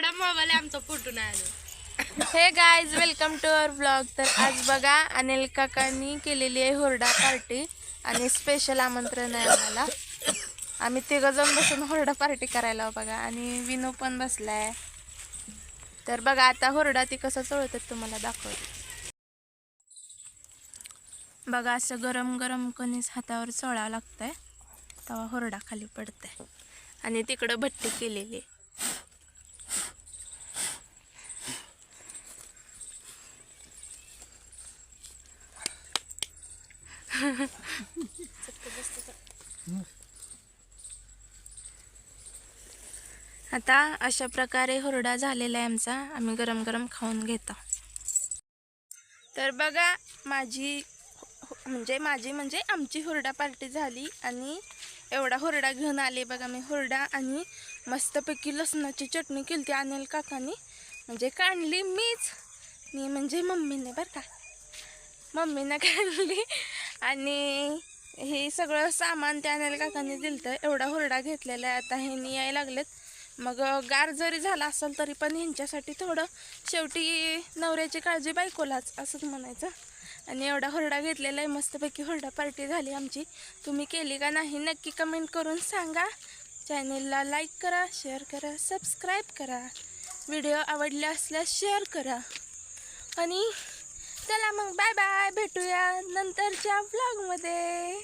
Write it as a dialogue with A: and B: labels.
A: एवढा मोबाईल आमचा फुटून आलो.
B: Hey guys welcome to our blog तर आज बघा अनिल काकांनी केलेली आहे हुरडा पार्टी आणि स्पेशल आमंत्रण आहे आम्हाला. आम्ही तिघं जाऊन बसून हुरडा पार्टी करायला बघा. आणि विनू पण बसलाय. तर बघा आता हुरडा ती कसं चोळतात तुम्हाला दाखवते. बघा असं गरम गरम कणीस हातावर चोळावं लागतंय. तेव्हा हुरडा खाली पडतंय. आणि तिकडं भट्टी केलेली आहे. आता अशा प्रकारे हुरडा झालेला आहे आमचा. आम्ही गरम गरम खाऊन घेतो. तर बघा माझी म्हणजे माझी म्हणजे आमची हुरडा पार्टी झाली आणि एवढा हुरडा घेऊन आले बघा मी हुरडा आणि मस्तपैकी लसणाची चटणी केली ती अनिल काकानी. म्हणजे काढली मीच. मी म्हणजे मम्मीने बरं का. मम्मीनं काढली. आणि हे सगळं सामान त्या अनिल काकांनी दिलं तर एवढा हुरडा घेतलेला आहे. आता ह्यांनी यायला लागलेत. मग गार जरी झाला असेल तरी पण ह्यांच्यासाठी थोडं शेवटी नवऱ्याची काळजी बायकोलाच असंच म्हणायचं. आणि एवढा हुरडा घेतलेला आहे. मस्तपैकी हुरडा पार्टी झाली आमची. तुम्ही केली का नाही नक्की कमेंट करून सांगा. चॅनेलला लाईक करा शेअर करा सबस्क्राईब करा. व्हिडिओ आवडले असल्यास शेअर करा. आणि चला मग बाय बाय. भेटूया नंतरच्या व्लॉगमध्ये